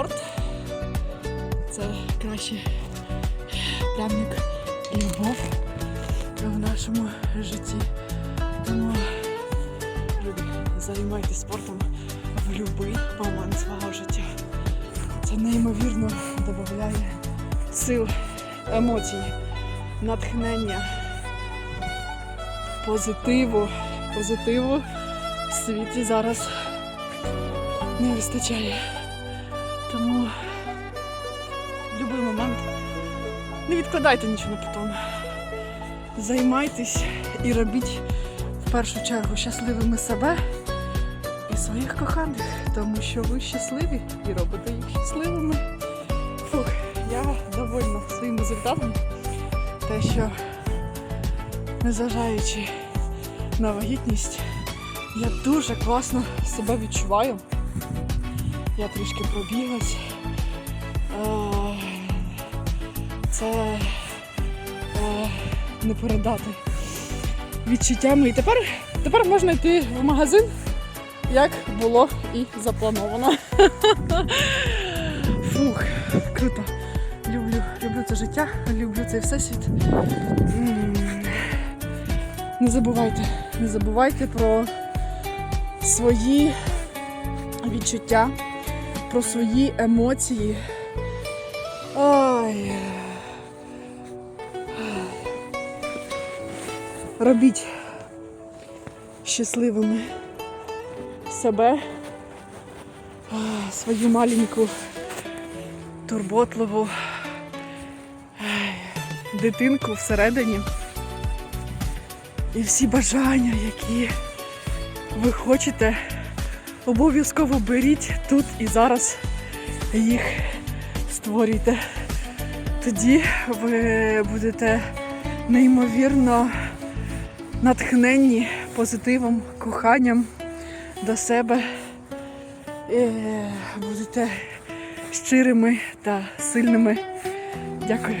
Спорт це краще прям як любов в нашому житті. Тому люди, займайтесь спортом в будь-який момент свого життя. Це неймовірно додає сил, емоцій, натхнення, позитиву. Позитиву в світі зараз не вистачає. Відкладайте нічого на потім. Займайтесь і робіть в першу чергу щасливими себе і своїх коханих, тому що ви щасливі і робите їх щасливими. Фух, я довольна своїм результатом. Те, що незважаючи на вагітність, я дуже класно себе відчуваю. Я трішки пробіглась. Це е, не передати відчуттями. І тепер, тепер можна йти в магазин, як було і заплановано. Фух, круто. Люблю, люблю це життя, люблю цей всесвіт. Не забувайте, не забувайте про свої відчуття, про свої емоції. Ой. Робіть щасливими себе, свою маленьку, турботливу дитинку всередині. І всі бажання, які ви хочете, обов'язково беріть тут і зараз їх створюйте. Тоді ви будете неймовірно натхненні позитивом, коханням до себе. І будете щирими та сильними. Дякую.